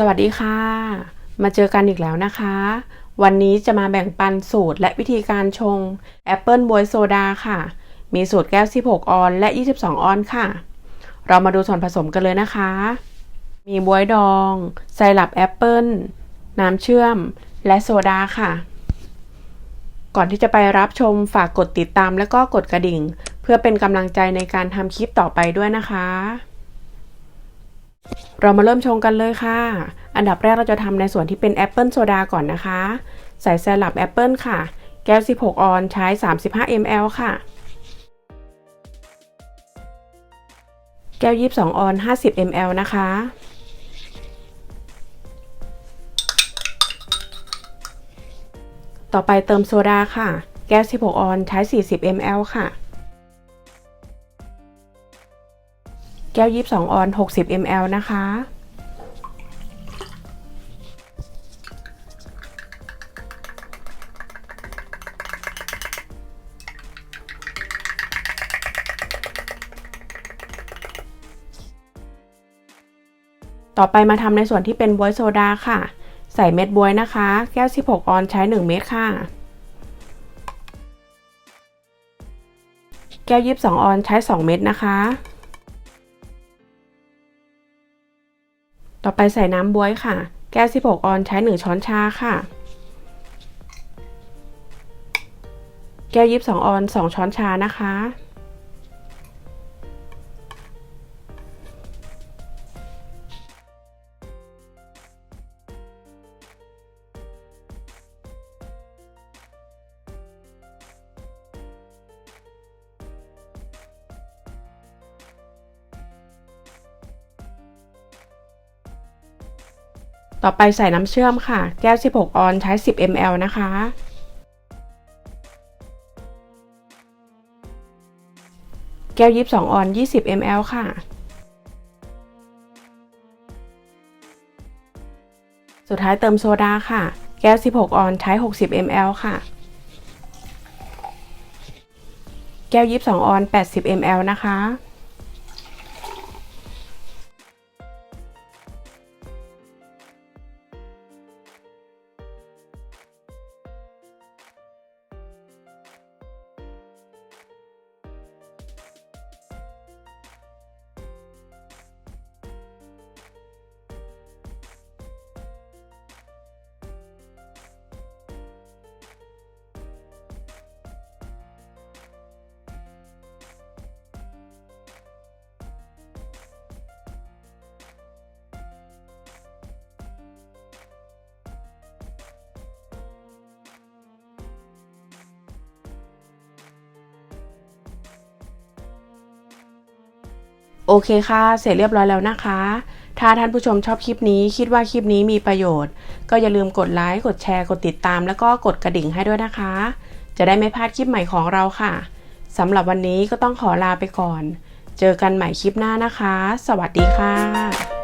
สวัสดีค่ะ มาเจอกันอีกแล้วนะคะ วันนี้จะมาแบ่งปันสูตรและวิธีการชงแอปเปิลบวยโซดาค่ะ มีสูตรแก้ว 16 ออนและ 22 ออนค่ะ เรามาดูส่วนผสมกันเลยนะคะ มีบวยดอง ไซรัปแอปเปิลน้ำเชื่อม และโซดาค่ะ ก่อนที่จะไปรับชมฝากกดติดตามและก็กดกระดิ่ง เพื่อเป็นกำลังใจในการทำคลิปต่อไปด้วยนะคะ เรามาเริ่มชงกันเลยค่ะ อันดับแรกเราจะทำในส่วนที่เป็นแอปเปิลโซดาก่อนนะคะ ใส่แซลับแอปเปิลค่ะ แก้ว 16 ออนใช้ 35 ml ค่ะ แก้ว 22 ออน 50 ml นะคะ ต่อไปเติมโซดาค่ะ แก้ว 16 ออนใช้ 40 ml ค่ะ แก้ว 22 ออน 60 ml นะคะ ต่อไปมาทำในส่วนที่เป็นบวยโซดาค่ะ ใส่เม็ดบวยนะคะ แก้ว 16 ออนใช้ 1 เม็ดค่ะ แก้ว 22 ออนใช้ 2 เม็ดนะคะ ต่อไปใส่น้ำบวยค่ะ แก้ว 16 ออนใช้ 1 ช้อนชาค่ะ แก้ว 22 ออน 2 ช้อนชานะคะ ต่อไปใส่น้ำเชื่อมค่ะ แก้ว 16 ออนใช้ 10 ml นะคะ แก้ว 22 ออน 20 ml ค่ะ สุดท้ายเติมโซดาค่ะ แก้ว 16 ออนใช้ 60 ml ค่ะ แก้ว 22 ออน 80 ml นะคะ โอเคค่ะ เสร็จเรียบร้อยแล้วนะคะ ถ้าท่านผู้ชมชอบคลิปนี้ คิดว่าคลิปนี้มีประโยชน์ ก็อย่าลืมกดไลค์ กดแชร์ กดติดตาม แล้วก็กดกระดิ่งให้ด้วยนะคะ จะได้ไม่พลาดคลิปใหม่ของเราค่ะ สำหรับวันนี้ก็ต้องขอลาไปก่อน เจอกันใหม่คลิปหน้านะคะ สวัสดีค่ะ